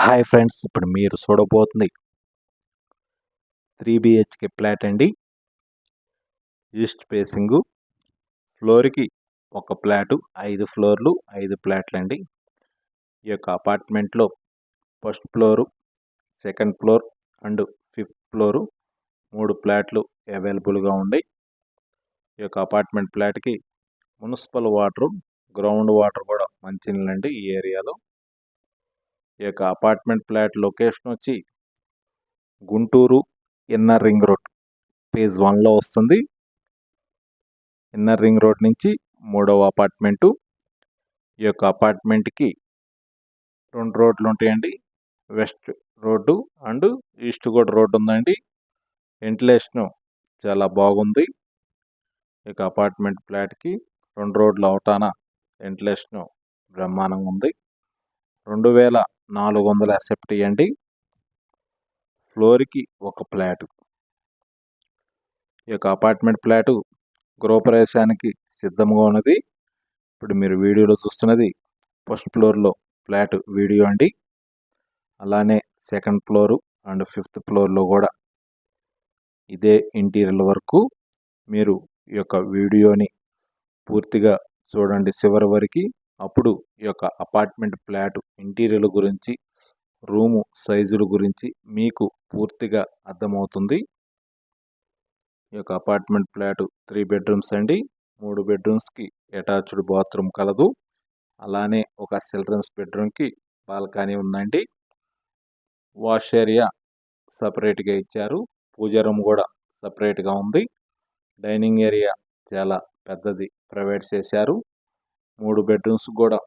Hi friends ఇప్పుడు మీరు చూడబోతుంది త్రీ బిహెచ్కే ఫ్లాట్ అండి. ఈస్ట్ ఫేసింగు ఫ్లోర్కి ఒక ఫ్లాటు ఐదు ఫ్లోర్లు ఐదు ఫ్లాట్లు అండి ఈ యొక్క అపార్ట్మెంట్లో first floor second floor and fifth floor మూడు ఫ్లాట్లు అవైలబుల్గా ఉన్నాయి ఈ యొక్క అపార్ట్మెంట్ ఫ్లాట్కి మున్సిపల్ వాటరు గ్రౌండ్ వాటర్ కూడా మంచినీళ్ళండి ఈ ఏరియాలో. ఈ యొక్క అపార్ట్మెంట్ ఫ్లాట్ లొకేషన్ వచ్చి Guntur inner ring road. Phase వన్లో వస్తుంది. ఇన్నర్ రింగ్ రోడ్ నుంచి మూడవ అపార్ట్మెంటు. ఈ యొక్క అపార్ట్మెంట్కి రెండు రోడ్లు ఉంటాయండి. వెస్ట్ రోడ్డు అండ్ ఈస్ట్ కూడా రోడ్డు ఉందండి. వెంటిలేషను చాలా బాగుంది. ఈ యొక్క అపార్ట్మెంట్ ఫ్లాట్కి రెండు రోడ్లు అవటాన వెంటిలేషను బ్రహ్మాండంగా ఉంది. రెండు వేల నాలుగు వందల యాక్సెప్ట్ అండి. ఫ్లోర్కి ఒక ఫ్లాటు. ఈ యొక్క అపార్ట్మెంట్ ఫ్లాటు గృహప్రవేశానికి సిద్ధంగా ఉన్నది. ఇప్పుడు మీరు వీడియోలో చూస్తున్నది ఫస్ట్ ఫ్లోర్లో ఫ్లాట్ వీడియో అండి. అలానే సెకండ్ ఫ్లోరు అండ్ ఫిఫ్త్ ఫ్లోర్లో కూడా ఇదే ఇంటీరియర్ వరకు మీరు ఈ యొక్క వీడియోని పూర్తిగా చూడండి. చివరి వరకు అప్పుడు ఈ యొక్క అపార్ట్మెంట్ ఫ్లాట్ ఇంటీరియర్ గురించి రూము సైజుల గురించి మీకు పూర్తిగా అర్థమవుతుంది. ఈ యొక్క అపార్ట్మెంట్ ఫ్లాట్ త్రీ బెడ్రూమ్స్ అండి. మూడు బెడ్రూమ్స్కి అటాచ్డ్ బాత్రూమ్ కలదు. అలానే ఒక చిల్డ్రన్స్ బెడ్రూమ్కి బాల్కనీ ఉందండి. వాష్ ఏరియా సపరేట్గా ఇచ్చారు. పూజా రూమ్ కూడా సపరేట్గా ఉంది. డైనింగ్ ఏరియా చాలా పెద్దది ప్రొవైడ్ చేశారు. మూడు బెడ్రూమ్స్ కూడా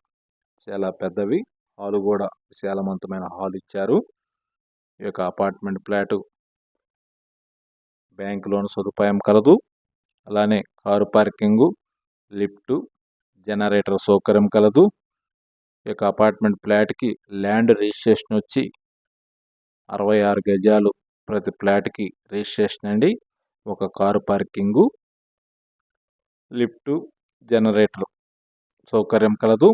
చాలా పెద్దవి. హాలు కూడా విశాలవంతమైన హాల్ ఇచ్చారు. ఈ యొక్క అపార్ట్మెంట్ ఫ్లాటు బ్యాంక్ లోన్ సదుపాయం కలదు. అలానే కారు పార్కింగు లిఫ్టు జనరేటర్ సౌకర్యం కలదు. ఈ యొక్క అపార్ట్మెంట్ ఫ్లాట్కి ల్యాండ్ రిజిస్ట్రేషన్ వచ్చి అరవై ఆరు గజాలు ప్రతి ఫ్లాట్కి రిజిస్ట్రేషన్ అండి. ఒక కారు పార్కింగు లిఫ్టు జనరేటర్ సౌకర్యం కలదు.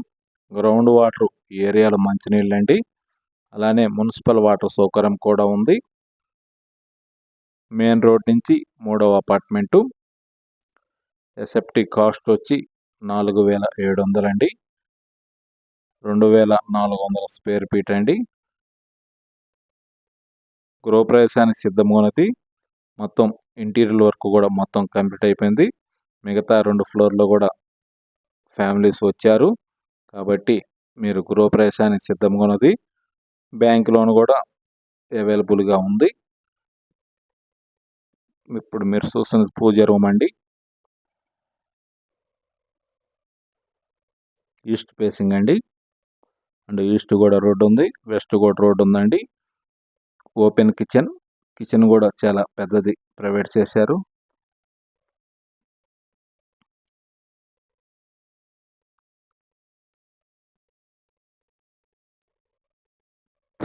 గ్రౌండ్ వాటర్ ఈ ఏరియాలో మంచినీళ్ళండి. అలానే మున్సిపల్ వాటర్ సౌకర్యం కూడా ఉంది. మెయిన్ రోడ్ నుంచి మూడవ అపార్ట్మెంటు. ఎసెప్టీ కాస్ట్ వచ్చి నాలుగు వేల ఏడు వందలండి. రెండు వేల నాలుగు వందల స్క్వేర్ ఫీట్ అండి. గృహప్రవేశానికి సిద్ధమైనది మొత్తం ఇంటీరియర్ వర్క్ కూడా మొత్తం కంప్లీట్ అయిపోయింది. మిగతా రెండు ఫ్లోర్లో కూడా ఫ్యామిలీస్ వచ్చారు. కాబట్టి మీరు గృహప్రవేశానికి సిద్ధంగా ఉన్నది. బ్యాంక్ లోన్ కూడా అవైలబుల్గా ఉంది. ఇప్పుడు మీరు చూస్తున్నది పూజ రూమ్ అండి. ఈస్ట్ ఫేసింగ్ అండి. అండ్ ఈస్ట్ కూడా రోడ్ ఉంది. వెస్ట్ కూడా రోడ్ ఉందండి. Open kitchen. కిచెన్ కూడా చాలా పెద్దది. ప్రొవైడ్ చేశారు.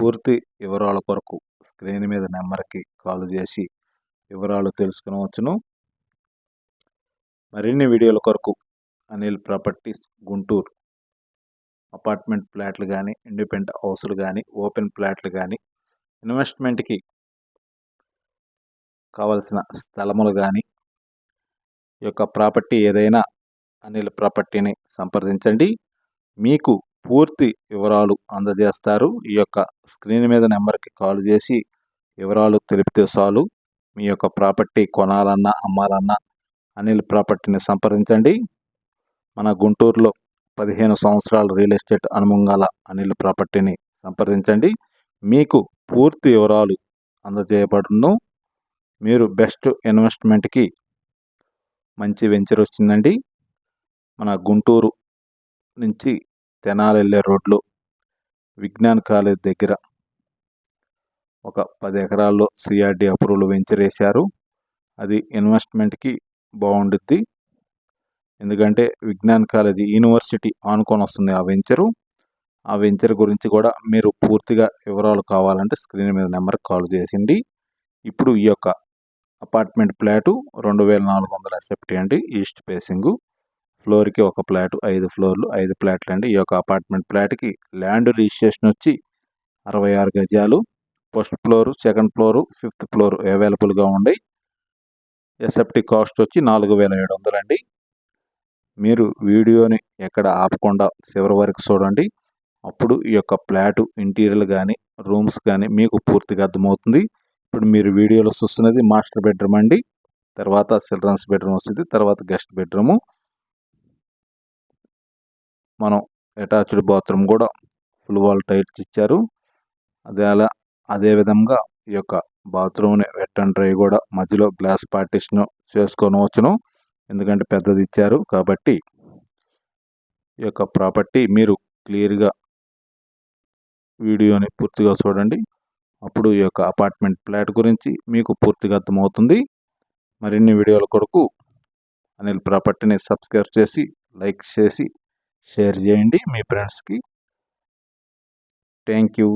పూర్తి వివరాల కొరకు స్క్రీన్ మీద నెంబర్కి కాల్ చేసి వివరాలు తెలుసుకునవచ్చును మరిన్ని వీడియోల కొరకు అనిల్ ప్రాపర్టీస్ గుంటూరు. అపార్ట్మెంట్ ఫ్లాట్లు కానీ ఇండిపెండెంట్ హౌస్లు కానీ ఓపెన్ ఫ్లాట్లు కానీ ఇన్వెస్ట్మెంట్కి కావలసిన స్థలములు కానీ ఈ యొక్క ప్రాపర్టీ ఏదైనా అనిల్ ప్రాపర్టీని సంప్రదించండి. మీకు పూర్తి వివరాలు అందజేస్తారు. ఈ యొక్క స్క్రీన్ మీద నెంబర్కి కాల్ చేసి వివరాలు తెలిపితే చాలు. మీ యొక్క ప్రాపర్టీ కొనాలన్నా అమ్మాలన్నా అనిల్ ప్రాపర్టీని సంప్రదించండి. మన గుంటూరులో పదిహేను సంవత్సరాల రియల్ ఎస్టేట్ అనుమంగాల అనిల్ ప్రాపర్టీని సంప్రదించండి. మీకు పూర్తి వివరాలు అందజేయబడును. మీరు బెస్ట్ ఇన్వెస్ట్మెంట్కి మంచి వెంచర్ వచ్చిందండి మన గుంటూరు నుంచి తెనాలి వెళ్ళే రోడ్లో విజ్ఞాన్ కాలేజ్ దగ్గర ఒక పది ఎకరాల్లో సిఆర్డి అప్రూవల్ వెంచర్ వేశారు అది ఇన్వెస్ట్మెంట్కి బాగుండుద్ది ఎందుకంటే విజ్ఞాన్ కాలేజీ యూనివర్సిటీ ఆనుకొని వస్తుంది ఆ వెంచరు. ఆ వెంచర్ గురించి కూడా మీరు పూర్తిగా వివరాలు కావాలంటే స్క్రీన్ మీద నెంబర్కి కాల్ చేసిండి. ఇప్పుడు ఈ యొక్క అపార్ట్మెంట్ ఫ్లాటు రెండు వేల నాలుగు వందల ఎస్ఎఫ్టీ అండి ఈస్ట్ ఫేసింగు. ఫ్లోర్కి ఒక ఫ్లాట్ ఐదు ఫ్లోర్లు ఐదు ఫ్లాట్లు అండి ఈ యొక్క అపార్ట్మెంట్ ఫ్లాట్కి ల్యాండ్ రిజిస్ట్రేషన్ వచ్చి అరవై ఆరు గజాలు. First floor second floor fifth floor అవైలబుల్గా ఉండి ఎస్ఎఫ్టీ కాస్ట్ వచ్చి నాలుగు వేల ఏడు వందలండి. మీరు వీడియోని ఎక్కడ ఆపకుండా చివరి వరకు చూడండి. అప్పుడు ఈ యొక్క ప్లాటు ఇంటీరియర్ కానీ రూమ్స్ కానీ మీకు పూర్తిగా అర్థమవుతుంది. ఇప్పుడు మీరు వీడియోలో చూస్తున్నది మాస్టర్ బెడ్రూమ్ అండి. తర్వాత చిల్డ్రన్స్ బెడ్రూమ్ వస్తుంది. తర్వాత గెస్ట్ బెడ్రూము. మనం అటాచ్డ్ బాత్రూమ్ కూడా ఫుల్ వాల్ టైల్స్ ఇచ్చారు. అదే అలా అదేవిధంగా ఈ యొక్క బాత్రూమ్ని వెట్ అండ్ డ్రై కూడా మధ్యలో గ్లాస్ పార్టిషన్ వచ్చును ఎందుకంటే పెద్దది ఇచ్చారు కాబట్టి ఈ యొక్క ప్రాపర్టీ మీరు క్లియర్గా వీడియోని పూర్తిగా చూడండి. అప్పుడు ఈ యొక్క అపార్ట్మెంట్ ఫ్లాట్ గురించి మీకు పూర్తిగా అర్థమవుతుంది. మరిన్ని వీడియోల కొరకు అనిల్ ప్రాపర్టీని సబ్స్క్రైబ్ చేసి లైక్ చేసి షేర్ చేయండి మీ ఫ్రెండ్స్కి. Thank you